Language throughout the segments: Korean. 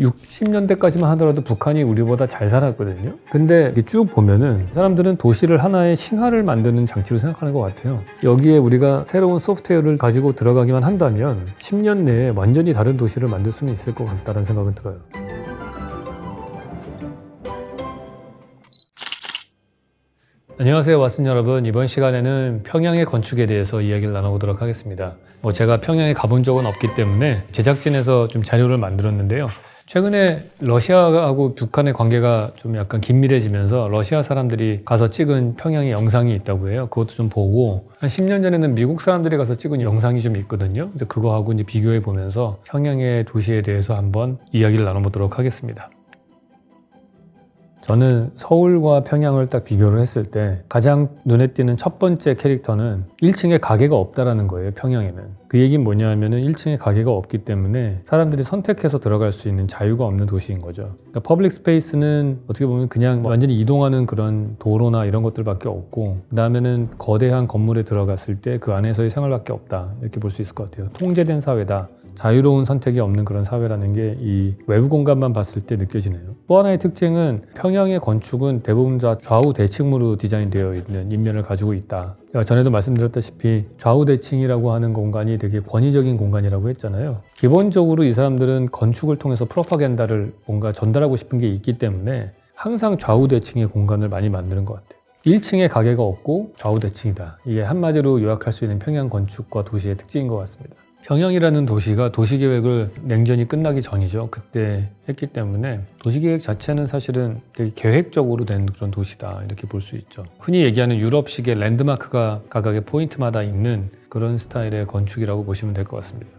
60년대까지만 하더라도 북한이 우리보다 잘 살았거든요. 근데 쭉 보면은 사람들은 도시를 하나의 신화를 만드는 장치로 생각하는 것 같아요. 여기에 우리가 새로운 소프트웨어를 가지고 들어가기만 한다면 10년 내에 완전히 다른 도시를 만들 수는 있을 것 같다는 생각은 들어요. 안녕하세요, 왓슨 여러분. 이번 시간에는 평양의 건축에 대해서 이야기를 나눠보도록 하겠습니다. 뭐 제가 평양에 가본 적은 없기 때문에 제작진에서 좀 자료를 만들었는데요. 최근에 러시아하고 북한의 관계가 좀 약간 긴밀해지면서 러시아 사람들이 가서 찍은 평양의 영상이 있다고 해요. 그것도 좀 보고 한 10년 전에는 미국 사람들이 가서 찍은 영상이 좀 있거든요. 그래서 그거하고 이제 비교해 보면서 평양의 도시에 대해서 한번 이야기를 나눠보도록 하겠습니다. 저는 서울과 평양을 딱 비교를 했을 때 가장 눈에 띄는 첫 번째 캐릭터는 1층에 가게가 없다라는 거예요, 평양에는. 그 얘기는 뭐냐 하면은 1층에 가게가 없기 때문에 사람들이 선택해서 들어갈 수 있는 자유가 없는 도시인 거죠. 그러니까 퍼블릭 스페이스는 어떻게 보면 그냥 완전히 이동하는 그런 도로나 이런 것들밖에 없고 그다음에는 거대한 건물에 들어갔을 때 그 안에서의 생활밖에 없다. 이렇게 볼 수 있을 것 같아요. 통제된 사회다. 자유로운 선택이 없는 그런 사회라는 게 이 외부 공간만 봤을 때 느껴지네요. 또 하나의 특징은 평양의 건축은 대부분 다 좌우 대칭으로 디자인되어 있는 인면을 가지고 있다. 전에도 말씀드렸다시피 좌우 대칭이라고 하는 공간이 되게 권위적인 공간이라고 했잖아요. 기본적으로 이 사람들은 건축을 통해서 프로파간다를 뭔가 전달하고 싶은 게 있기 때문에 항상 좌우 대칭의 공간을 많이 만드는 것 같아요. 1층에 가게가 없고 좌우 대칭이다. 이게 한마디로 요약할 수 있는 평양 건축과 도시의 특징인 것 같습니다. 평양이라는 도시가 도시계획을 냉전이 끝나기 전이죠. 그때 했기 때문에 도시계획 자체는 사실은 되게 계획적으로 된 그런 도시다. 이렇게 볼 수 있죠. 흔히 얘기하는 유럽식의 랜드마크가 각각의 포인트마다 있는 그런 스타일의 건축이라고 보시면 될 것 같습니다.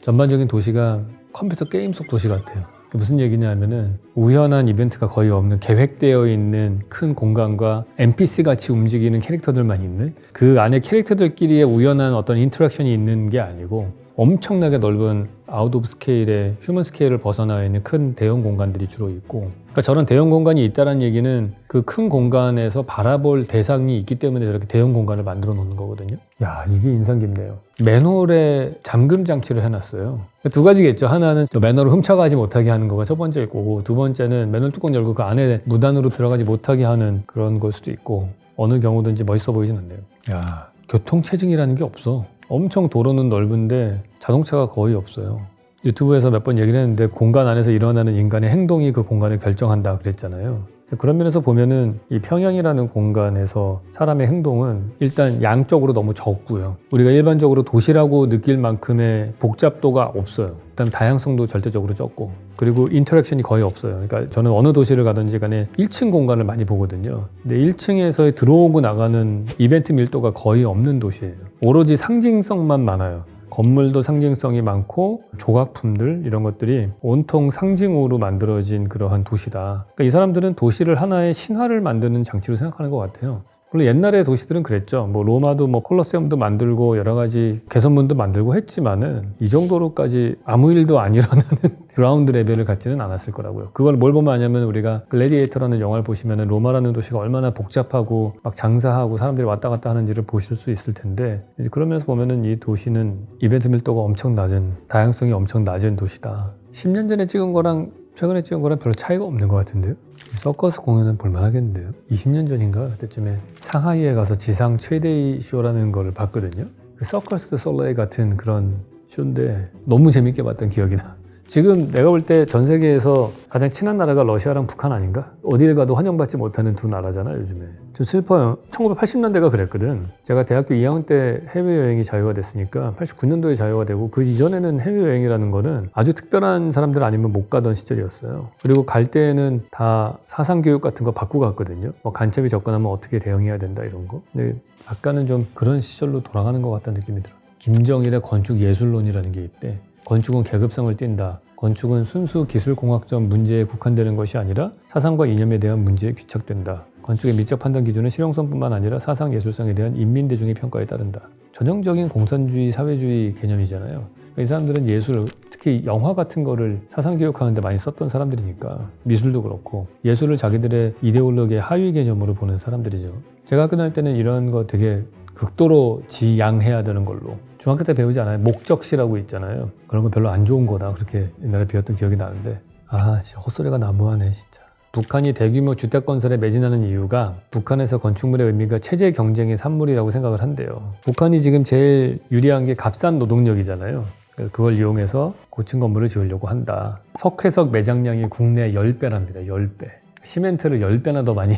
전반적인 도시가 컴퓨터 게임 속 도시 같아요. 그게 무슨 얘기냐 하면은 우연한 이벤트가 거의 없는 계획되어 있는 큰 공간과 NPC 같이 움직이는 캐릭터들만 있는 그 안에 캐릭터들끼리의 우연한 어떤 인터랙션이 있는 게 아니고 엄청나게 넓은 아웃 오브 스케일의 휴먼 스케일을 벗어나 있는 큰 대형 공간들이 주로 있고 그러니까 저런 대형 공간이 있다는 얘기는 그 큰 공간에서 바라볼 대상이 있기 때문에 저렇게 대형 공간을 만들어 놓는 거거든요. 야 이게 인상 깊네요. 맨홀에 잠금 장치를 해놨어요. 두 가지겠죠. 하나는 또 맨홀을 훔쳐가지 못하게 하는 거가 첫 번째일 거고 두 번째는 맨홀 뚜껑 열고 그 안에 무단으로 들어가지 못하게 하는 그런 걸 수도 있고 어느 경우든지 멋있어 보이진 않네요. 야 교통체증이라는 게 없어. 엄청 도로는 넓은데 자동차가 거의 없어요. 유튜브에서 몇 번 얘기를 했는데 공간 안에서 일어나는 인간의 행동이 그 공간을 결정한다 그랬잖아요. 그런 면에서 보면은 이 평양이라는 공간에서 사람의 행동은 일단 양적으로 너무 적고요. 우리가 일반적으로 도시라고 느낄 만큼의 복잡도가 없어요. 일단 다양성도 절대적으로 적고 그리고 인터랙션이 거의 없어요. 그러니까 저는 어느 도시를 가든지 간에 1층 공간을 많이 보거든요. 근데 1층에서 들어오고 나가는 이벤트 밀도가 거의 없는 도시예요. 오로지 상징성만 많아요. 건물도 상징성이 많고 조각품들 이런 것들이 온통 상징으로 만들어진 그러한 도시다. 그러니까 이 사람들은 도시를 하나의 신화를 만드는 장치로 생각하는 것 같아요. 물론 옛날의 도시들은 그랬죠. 뭐 로마도 뭐 콜로세움도 만들고 여러 가지 개선문도 만들고 했지만은 이 정도로까지 아무 일도 안 일어나는 그라운드 레벨을 갖지는 않았을 거라고요. 그걸 뭘 보면 아냐면 우리가 글래디에이터라는 영화를 보시면은 로마라는 도시가 얼마나 복잡하고 막 장사하고 사람들이 왔다 갔다 하는지를 보실 수 있을 텐데 그러면서 보면은 이 도시는 이벤트 밀도가 엄청 낮은 다양성이 엄청 낮은 도시다. 10년 전에 찍은 거랑 최근에 찍은 거랑 별로 차이가 없는 것 같은데요. 서커스 공연은 볼만하겠는데요. 20년 전인가 그때쯤에 상하이에 가서 지상 최대의 쇼라는 걸 봤거든요. 그 서커스 솔레이 같은 그런 쇼인데 너무 재밌게 봤던 기억이 나. 지금 내가 볼 때 전 세계에서 가장 친한 나라가 러시아랑 북한 아닌가? 어딜 가도 환영받지 못하는 두 나라잖아 요즘에. 좀 슬퍼요. 1980년대가 그랬거든. 제가 대학교 2학년 때 해외여행이 자유가 됐으니까 89년도에 자유가 되고 그 이전에는 해외여행이라는 거는 아주 특별한 사람들 아니면 못 가던 시절이었어요. 그리고 갈 때에는 다 사상교육 같은 거 받고 갔거든요. 뭐 간첩이 접근하면 어떻게 대응해야 된다 이런 거. 근데 약간은 좀 그런 시절로 돌아가는 것 같다는 느낌이 들어. 김정일의 건축 예술론이라는 게 있대. 건축은 계급성을 띈다. 건축은 순수 기술공학적 문제에 국한되는 것이 아니라 사상과 이념에 대한 문제에 귀착된다. 건축의 미적 판단 기준은 실용성뿐만 아니라 사상 예술성에 대한 인민 대중의 평가에 따른다. 전형적인 공산주의 사회주의 개념이잖아요. 이 사람들은 예술, 특히 영화 같은 거를 사상 교육하는데 많이 썼던 사람들이니까 미술도 그렇고 예술을 자기들의 이데올로기의 하위 개념으로 보는 사람들이죠. 제가 다닐 때는 이런 거 되게 극도로 지양해야 되는 걸로 중학교 때 배우지 않아요? 목적시라고 있잖아요. 그런 거 별로 안 좋은 거다 그렇게 옛날에 배웠던 기억이 나는데 아 진짜 헛소리가 난무하네 진짜. 북한이 대규모 주택 건설에 매진하는 이유가 북한에서 건축물의 의미가 체제 경쟁의 산물이라고 생각을 한대요. 북한이 지금 제일 유리한 게 값싼 노동력이잖아요. 그걸 이용해서 고층 건물을 지으려고 한다. 석회석 매장량이 국내 10배랍니다. 10배. 시멘트를 10배나 더 많이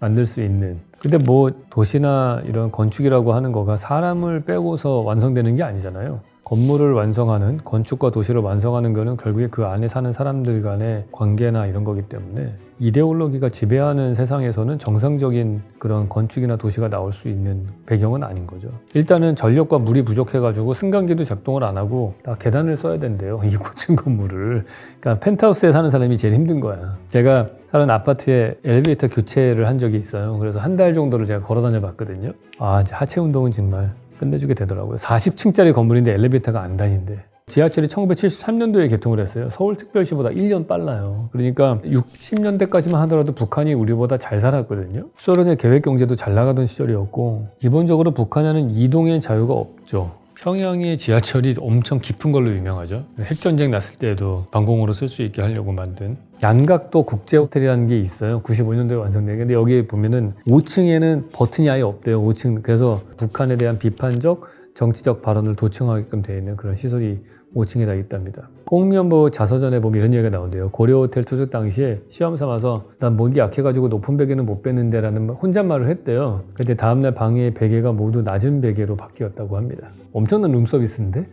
만들 수 있는. 근데 뭐 도시나 이런 건축이라고 하는 거가 사람을 빼고서 완성되는 게 아니잖아요. 건물을 완성하는 건축과 도시를 완성하는 거는 결국에 그 안에 사는 사람들 간의 관계나 이런 거기 때문에 이데올로기가 지배하는 세상에서는 정상적인 그런 건축이나 도시가 나올 수 있는 배경은 아닌 거죠. 일단은 전력과 물이 부족해가지고 승강기도 작동을 안 하고 다 계단을 써야 된대요. 이 고층 건물을. 그러니까 펜트하우스에 사는 사람이 제일 힘든 거야. 제가 사는 아파트에 엘리베이터 교체를 한 적이 있어요. 그래서 한 달 정도를 제가 걸어 다녀 봤거든요. 아, 하체 운동은 정말 끝내주게 되더라고요. 40층짜리 건물인데 엘리베이터가 안 다닌대. 지하철이 1973년도에 개통을 했어요. 서울특별시보다 1년 빨라요. 그러니까 60년대까지만 하더라도 북한이 우리보다 잘 살았거든요. 소련의 계획 경제도 잘 나가던 시절이었고 기본적으로 북한에는 이동의 자유가 없죠. 평양의 지하철이 엄청 깊은 걸로 유명하죠. 핵전쟁 났을 때도 방공으로 쓸 수 있게 하려고 만든 양각도 국제호텔이라는 게 있어요. 95년도에 완성된 게. 근데 여기 보면은 5층에는 버튼이 아예 없대요. 5층. 그래서 북한에 대한 비판적 정치적 발언을 도청하게끔 되어 있는 그런 시설이 5층에 다 있답니다. 공면보 자서전에 보면 이런 얘기가 나온대요. 고려 호텔 투숙 당시에 시험 삼아서 난 목이 약해가지고 높은 베개는 못 뺐는데 라는 혼잣말을 했대요. 근데 다음날 방의 베개가 모두 낮은 베개로 바뀌었다고 합니다. 엄청난 룸서비스인데?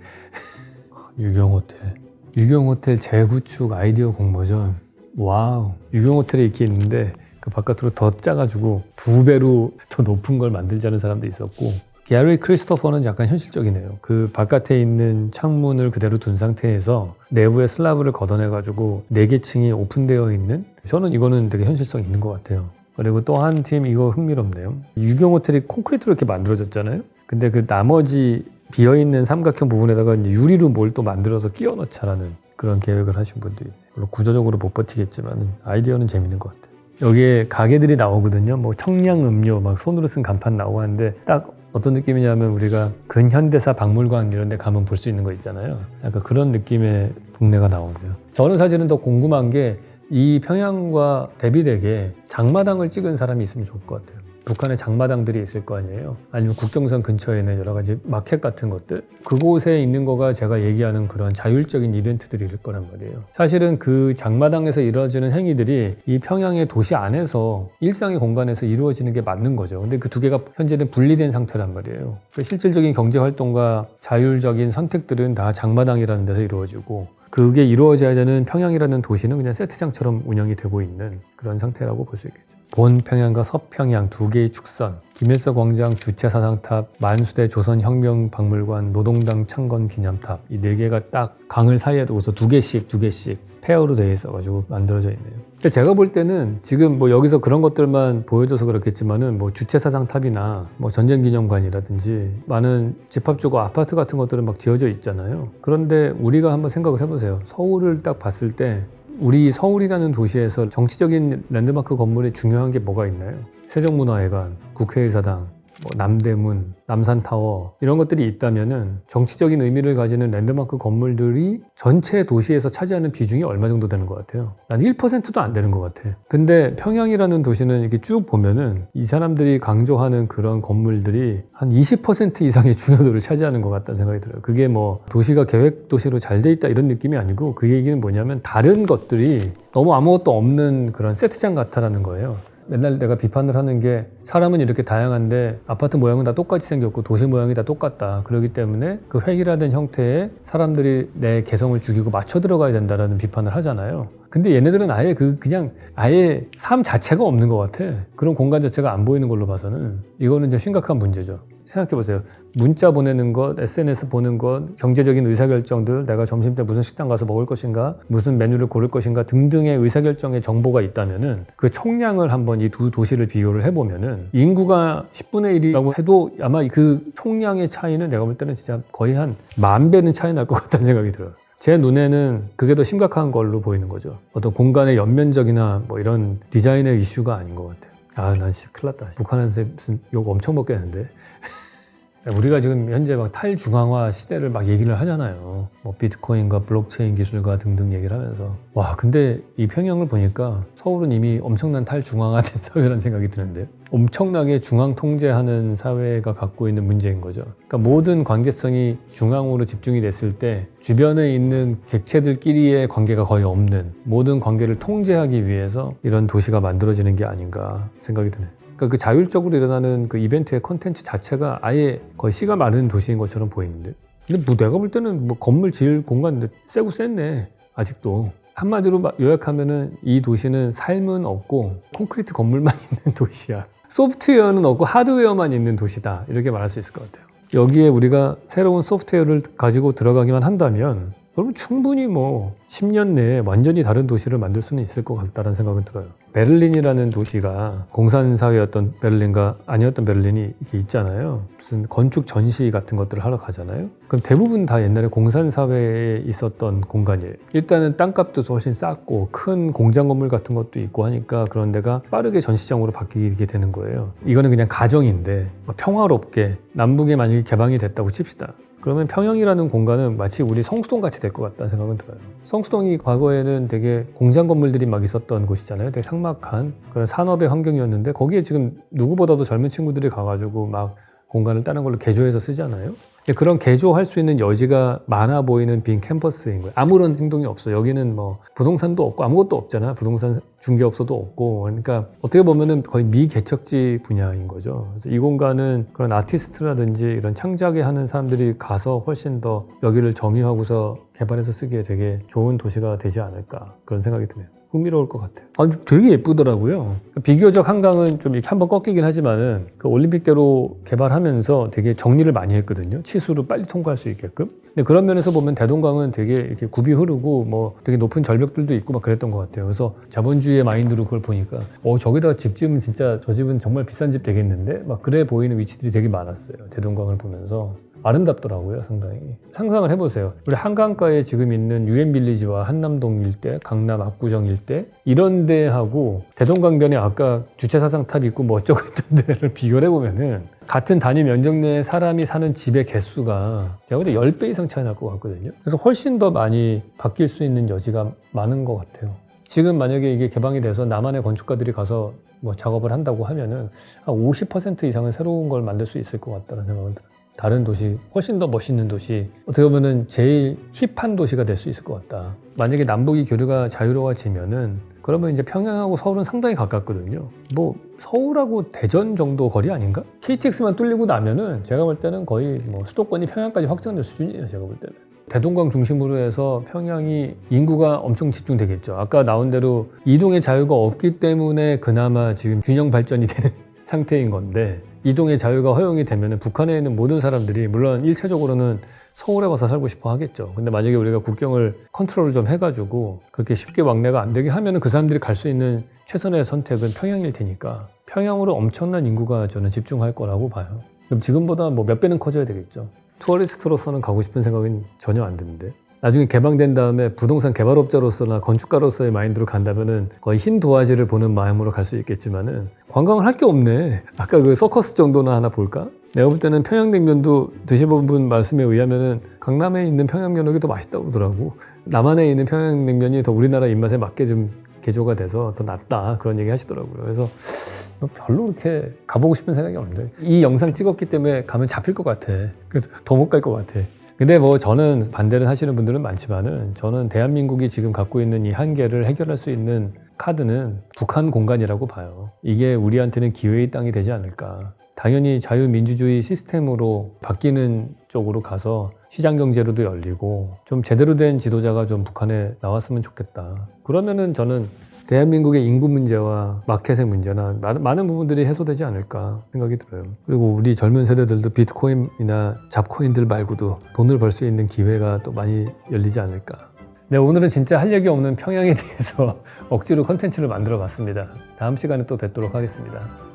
유경 호텔. 유경 호텔 재구축 아이디어 공모전. 와우. 유경 호텔에 이렇게 있는데 그 바깥으로 더 짜가지고 두 배로 더 높은 걸 만들자는 사람도 있었고 게리 크리스토퍼는 약간 현실적이네요. 그 바깥에 있는 창문을 그대로 둔 상태에서 내부에 슬라브를 걷어내가지고 네개 층이 오픈되어 있는 저는 이거는 되게 현실성 있는 것 같아요. 그리고 또 한 팀 이거 흥미롭네요. 유경 호텔이 콘크리트로 이렇게 만들어졌잖아요. 근데 그 나머지 비어있는 삼각형 부분에다가 유리로 뭘 또 만들어서 끼워 넣자라는 그런 계획을 하신 분들이 물론 구조적으로 못 버티겠지만 아이디어는 재밌는 것 같아요. 여기에 가게들이 나오거든요. 뭐 청량 음료 막 손으로 쓴 간판 나오고 하는데 딱 어떤 느낌이냐면 우리가 근현대사 박물관 이런 데 가면 볼 수 있는 거 있잖아요. 약간 그런 느낌의 동네가 나오네요. 저는 사실은 더 궁금한 게 이 평양과 대비되게 장마당을 찍은 사람이 있으면 좋을 것 같아요. 북한에 장마당들이 있을 거 아니에요. 아니면 국경선 근처에 있는 여러 가지 마켓 같은 것들. 그곳에 있는 거가 제가 얘기하는 그런 자율적인 이벤트들일 거란 말이에요. 사실은 그 장마당에서 이루어지는 행위들이 이 평양의 도시 안에서 일상의 공간에서 이루어지는 게 맞는 거죠. 근데 그 두 개가 현재는 분리된 상태란 말이에요. 그 실질적인 경제 활동과 자율적인 선택들은 다 장마당이라는 데서 이루어지고 그게 이루어져야 되는 평양이라는 도시는 그냥 세트장처럼 운영이 되고 있는 그런 상태라고 볼 수 있겠죠. 본평양과 서평양 두 개의 축선, 김일성 광장 주체 사상탑, 만수대 조선혁명박물관, 노동당 창건 기념탑 이 네 개가 딱 강을 사이에 두고서 두 개씩 두 개씩 페어로 되어 있어가지고 만들어져 있네요. 근데 제가 볼 때는 지금 뭐 여기서 그런 것들만 보여줘서 그렇겠지만은 뭐 주체 사상탑이나 뭐 전쟁 기념관이라든지 많은 집합주거 아파트 같은 것들은 막 지어져 있잖아요. 그런데 우리가 한번 생각을 해보세요. 서울을 딱 봤을 때 우리 서울이라는 도시에서 정치적인 랜드마크 건물이 중요한 게 뭐가 있나요? 세종문화회관, 국회의사당, 뭐 남대문, 남산타워 이런 것들이 있다면은 정치적인 의미를 가지는 랜드마크 건물들이 전체 도시에서 차지하는 비중이 얼마 정도 되는 것 같아요? 난 1%도 안 되는 것 같아. 근데 평양이라는 도시는 이렇게 쭉 보면은 이 사람들이 강조하는 그런 건물들이 한 20% 이상의 중요도를 차지하는 것 같다는 생각이 들어요. 그게 뭐 도시가 계획 도시로 잘 돼 있다 이런 느낌이 아니고 그 얘기는 뭐냐면 다른 것들이 너무 아무것도 없는 그런 세트장 같다라는 거예요. 맨날 내가 비판을 하는 게 사람은 이렇게 다양한데 아파트 모양은 다 똑같이 생겼고 도시 모양이 다 똑같다. 그렇기 때문에 그 획일화된 형태에 사람들이 내 개성을 죽이고 맞춰 들어가야 된다라는 비판을 하잖아요. 근데 얘네들은 아예 그 그냥 아예 삶 자체가 없는 것 같아. 그런 공간 자체가 안 보이는 걸로 봐서는 이거는 좀 심각한 문제죠. 생각해 보세요. 문자 보내는 것, SNS 보는 것, 경제적인 의사결정들, 내가 점심 때 무슨 식당 가서 먹을 것인가, 무슨 메뉴를 고를 것인가 등등의 의사결정의 정보가 있다면은 그 총량을 한번 이 두 도시를 비교를 해보면은 인구가 10분의 1이라고 해도 아마 그 총량의 차이는 내가 볼 때는 진짜 거의 한 만 배는 차이 날 것 같다는 생각이 들어요. 제 눈에는 그게 더 심각한 걸로 보이는 거죠. 어떤 공간의 연면적이나 뭐 이런 디자인의 이슈가 아닌 것 같아요. 아, 난 진짜 큰일 났다. 무슨 욕 엄청 먹겠는데. 우리가 지금 현재 막 탈중앙화 시대를 막 얘기를 하잖아요. 뭐 비트코인과 블록체인 기술과 등등 얘기를 하면서 와 근데 이 평양을 보니까 서울은 이미 엄청난 탈중앙화된 사회라는 생각이 드는데요. 엄청나게 중앙 통제하는 사회가 갖고 있는 문제인 거죠. 그러니까 모든 관계성이 중앙으로 집중이 됐을 때 주변에 있는 객체들끼리의 관계가 거의 없는 모든 관계를 통제하기 위해서 이런 도시가 만들어지는 게 아닌가 생각이 드네요. 그러니까 그 자율적으로 일어나는 그 이벤트의 컨텐츠 자체가 아예 거의 씨가 마른 도시인 것처럼 보이는데? 근데 뭐 내가 볼 때는 뭐 건물 지을 공간인데 세고 셌네 아직도. 한마디로 막 요약하면은 이 도시는 삶은 없고 콘크리트 건물만 있는 도시야. 소프트웨어는 없고 하드웨어만 있는 도시다. 이렇게 말할 수 있을 것 같아요. 여기에 우리가 새로운 소프트웨어를 가지고 들어가기만 한다면 그러면 충분히 뭐 10년 내에 완전히 다른 도시를 만들 수는 있을 것 같다는 생각은 들어요. 베를린이라는 도시가 공산사회였던 베를린과 아니었던 베를린이 있잖아요. 무슨 건축 전시 같은 것들을 하러 가잖아요. 그럼 대부분 다 옛날에 공산 사회에 있었던 공간이에요. 일단은 땅값도 훨씬 쌌고 큰 공장 건물 같은 것도 있고 하니까 그런 데가 빠르게 전시장으로 바뀌게 되는 거예요. 이거는 그냥 가정인데 평화롭게 남북에 만약에 개방이 됐다고 칩시다. 그러면 평양이라는 공간은 마치 우리 성수동 같이 될 것 같다는 생각은 들어요. 성수동이 과거에는 되게 공장 건물들이 막 있었던 곳이잖아요. 되게 삭막한 그런 산업의 환경이었는데 거기에 지금 누구보다도 젊은 친구들이 가가지고 막 공간을 다른 걸로 개조해서 쓰잖아요. 그런 개조할 수 있는 여지가 많아 보이는 빈 캠퍼스인 거예요. 아무런 행동이 없어. 여기는 뭐 부동산도 없고 아무것도 없잖아. 부동산 중개업소도 없고. 그러니까 어떻게 보면은 거의 미개척지 분야인 거죠. 그래서 이 공간은 그런 아티스트라든지 이런 창작에 하는 사람들이 가서 훨씬 더 여기를 점유하고서 개발해서 쓰기에 되게 좋은 도시가 되지 않을까 그런 생각이 드네요. 흥미로울 것 같아요. 아, 되게 예쁘더라고요. 비교적 한강은 좀 이렇게 한번 꺾이긴 하지만은 그 올림픽대로 개발하면서 되게 정리를 많이 했거든요. 치수를 빨리 통과할 수 있게끔. 근데 그런 면에서 보면 대동강은 되게 이렇게 굽이 흐르고 뭐 되게 높은 절벽들도 있고 막 그랬던 것 같아요. 그래서 자본주의의 마인드로 그걸 보니까 어 저기다가 집 지으면 진짜 저 집은 정말 비싼 집 되겠는데 막 그래 보이는 위치들이 되게 많았어요. 대동강을 보면서. 아름답더라고요, 상당히. 상상을 해보세요. 우리 한강가에 지금 있는 유엔빌리지와 한남동 일대, 강남 압구정 일대, 이런 데하고 대동강변에 아까 주체사상탑 있고 뭐 어쩌고 했던 데를 비교를 해보면은 같은 단위 면적 내에 사람이 사는 집의 개수가 제가 볼때 10배 이상 차이 날 것 같거든요. 그래서 훨씬 더 많이 바뀔 수 있는 여지가 많은 것 같아요. 지금 만약에 이게 개방이 돼서 남한의 건축가들이 가서 뭐 작업을 한다고 하면은 한 50% 이상은 새로운 걸 만들 수 있을 것 같다는 생각은 들어요. 다른 도시, 훨씬 더 멋있는 도시, 어떻게 보면은 제일 힙한 도시가 될 수 있을 것 같다. 만약에 남북이 교류가 자유로워지면은 그러면 이제 평양하고 서울은 상당히 가깝거든요. 뭐 서울하고 대전 정도 거리 아닌가? KTX만 뚫리고 나면은 제가 볼 때는 거의 뭐 수도권이 평양까지 확장될 수준이에요. 제가 볼 때는. 대동강 중심으로 해서 평양이 인구가 엄청 집중되겠죠. 아까 나온 대로 이동의 자유가 없기 때문에 그나마 지금 균형 발전이 되는 상태인 건데 이동의 자유가 허용이 되면 북한에 있는 모든 사람들이 물론 일차적으로는 서울에 와서 살고 싶어 하겠죠. 근데 만약에 우리가 국경을 컨트롤을 좀 해가지고 그렇게 쉽게 왕래가 안 되게 하면 그 사람들이 갈 수 있는 최선의 선택은 평양일 테니까 평양으로 엄청난 인구가 저는 집중할 거라고 봐요. 그럼 지금보다 뭐 몇 배는 커져야 되겠죠. 투어리스트로서는 가고 싶은 생각은 전혀 안 드는데. 나중에 개방된 다음에 부동산 개발업자로서나 건축가로서의 마인드로 간다면은 거의 흰 도화지를 보는 마음으로 갈 수 있겠지만은 관광을 할 게 없네. 아까 그 서커스 정도나 하나 볼까? 내가 볼 때는 평양냉면도 드셔본 분 말씀에 의하면은 강남에 있는 평양면역이 더 맛있다고 그러더라고. 남한에 있는 평양냉면이 더 우리나라 입맛에 맞게 좀 개조가 돼서 더 낫다 그런 얘기 하시더라고요. 그래서 뭐 별로 그렇게 가보고 싶은 생각이 없는데 이 영상 찍었기 때문에 가면 잡힐 것 같아. 그래서 더 못 갈 것 같아. 근데 뭐 저는 반대를 하시는 분들은 많지만은 저는 대한민국이 지금 갖고 있는 이 한계를 해결할 수 있는 카드는 북한 공간이라고 봐요. 이게 우리한테는 기회의 땅이 되지 않을까. 당연히 자유민주주의 시스템으로 바뀌는 쪽으로 가서 시장 경제로도 열리고 좀 제대로 된 지도자가 좀 북한에 나왔으면 좋겠다. 그러면은 저는 대한민국의 인구 문제와 마켓의 문제나 많은, 부분들이 해소되지 않을까 생각이 들어요. 그리고 우리 젊은 세대들도 비트코인이나 잡코인들 말고도 돈을 벌 수 있는 기회가 또 많이 열리지 않을까. 네, 오늘은 진짜 할 얘기 없는 평양에 대해서 억지로 컨텐츠를 만들어 봤습니다. 다음 시간에 또 뵙도록 하겠습니다.